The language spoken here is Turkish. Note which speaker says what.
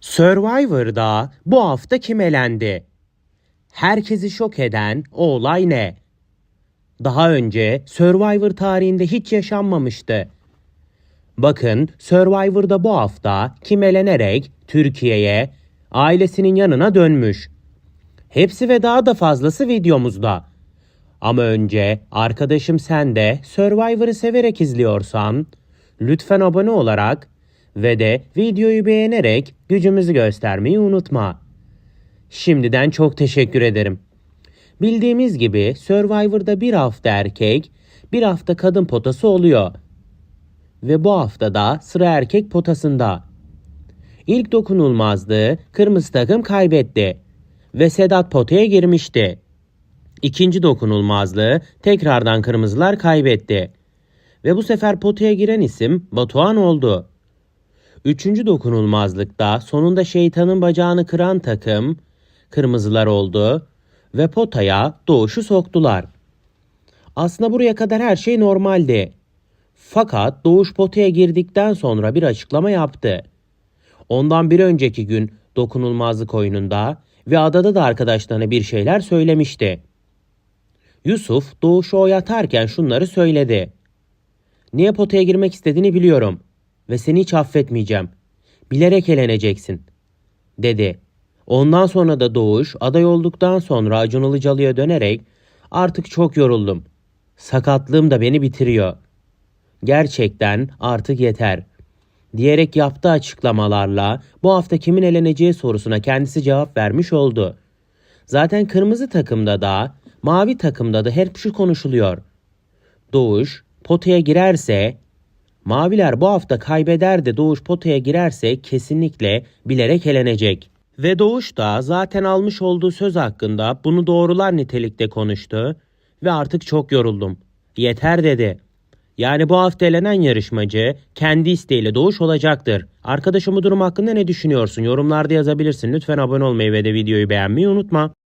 Speaker 1: Survivor'da bu hafta kim elendi? Herkesi şok eden o olay ne? Daha önce Survivor tarihinde hiç yaşanmamıştı. Bakın Survivor'da bu hafta kim elenerek Türkiye'ye ailesinin yanına dönmüş. Hepsi ve daha da fazlası videomuzda. Ama önce arkadaşım sen de Survivor'ı severek izliyorsan lütfen abone olarak ve de videoyu beğenerek gücümüzü göstermeyi unutma. Şimdiden çok teşekkür ederim. Bildiğimiz gibi Survivor'da bir hafta erkek, bir hafta kadın potası oluyor. Ve bu haftada sıra erkek potasında. İlk dokunulmazlığı kırmızı takım kaybetti ve Sedat potaya girmişti. İkinci dokunulmazlığı tekrardan kırmızılar kaybetti. Ve bu sefer potaya giren isim Batuhan oldu. Üçüncü dokunulmazlıkta sonunda şeytanın bacağını kıran takım kırmızılar oldu ve potaya doğuşu soktular. Aslında buraya kadar her şey normaldi. Fakat doğuş potaya girdikten sonra bir açıklama yaptı. Ondan bir önceki gün dokunulmazlık oyununda ve adada da arkadaşlarına bir şeyler söylemişti. Yusuf Doğuş'u oyatarken şunları söyledi. Niye potaya girmek istediğini biliyorum ve seni hiç affetmeyeceğim. Bilerek eleneceksin, dedi. Ondan sonra da Doğuş aday olduktan sonra Acun Ilıcalı'ya dönerek artık çok yoruldum. Sakatlığım da beni bitiriyor. Gerçekten artık yeter. Diyerek yaptığı açıklamalarla bu hafta kimin eleneceği sorusuna kendisi cevap vermiş oldu. Zaten kırmızı takımda da mavi takımda da hep şu konuşuluyor. Doğuş potaya girerse Maviler bu hafta kaybeder de Doğuş potaya girerse kesinlikle bilerek elenecek. Ve Doğuş da zaten almış olduğu söz hakkında bunu doğrular nitelikte konuştu ve artık çok yoruldum. Yeter dedi. Yani bu hafta elenen yarışmacı kendi isteğiyle Doğuş olacaktır. Arkadaşım bu durum hakkında ne düşünüyorsun? Yorumlarda yazabilirsin. Lütfen abone olmayı ve de videoyu beğenmeyi unutma.